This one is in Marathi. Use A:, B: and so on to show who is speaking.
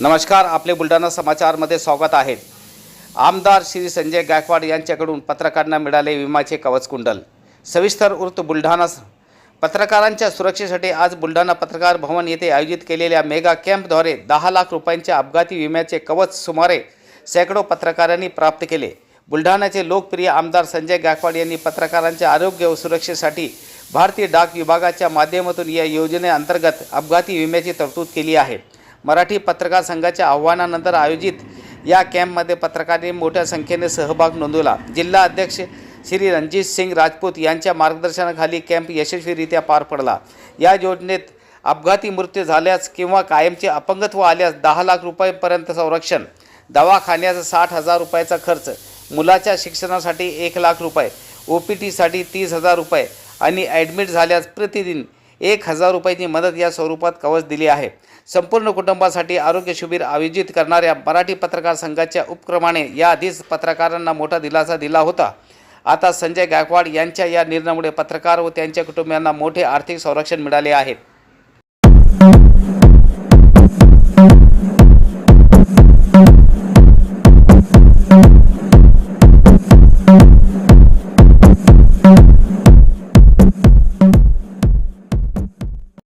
A: नमस्कार आपले बुलढाणा समाचारमध्ये स्वागत आहे. आमदार श्री संजय गायकवाड यांच्याकडून पत्रकारांना मिळाले विमाचे कवच कुंडल. सविस्तर उर्त बुलढाणा पत्रकारांच्या सुरक्षेसाठी आज बुलढाणा पत्रकार भवन येथे आयोजित केलेल्या मेगा कॅम्पद्वारे दहा लाख रुपयांच्या अपघाती विम्याचे कवच सुमारे सैकडो पत्रकारांनी प्राप्त केले. बुलढाण्याचे लोकप्रिय आमदार संजय गायकवाड यांनी पत्रकारांच्या आरोग्य व सुरक्षेसाठी भारतीय डाक विभागाच्या माध्यमातून या योजनेअंतर्गत अपघाती विम्याची तरतूद केली आहे. मराठी पत्रकार संघाच्या आव्हानानंतर आयोजित या कॅम्पमध्ये पत्रकारांनी मोठ्या संख्येने सहभाग नोंदवला. जिल्हा अध्यक्ष श्री रणजित सिंग राजपूत यांच्या मार्गदर्शनाखाली कॅम्प यशस्वीरित्या पार पडला. या योजनेत अपघाती मृत्यू झाल्यास किंवा कायमचे अपंगत्व आल्यास दहा लाख रुपयेपर्यंत संरक्षण दवाखान्याचा साठ हजार रुपयाचा खर्च मुलाच्या शिक्षणासाठी एक लाख रुपये ओ पी टीसाठी तीस हजार रुपये आणि ॲडमिट झाल्यास प्रतिदिन एक हजार रुपयाची मदत या स्वरूपात कवच दिली आहे. संपूर्ण कुटुंबासाठी आरोग्य शिबिर आयोजित करणाऱ्या मराठी पत्रकार संघाच्या उपक्रमाने याआधीच पत्रकारांना मोठा दिलासा दिला होता. आता संजय गायकवाड यांच्या या निर्णयामुळे पत्रकार व त्यांच्या कुटुंबियांना मोठे आर्थिक संरक्षण मिळाले आहे.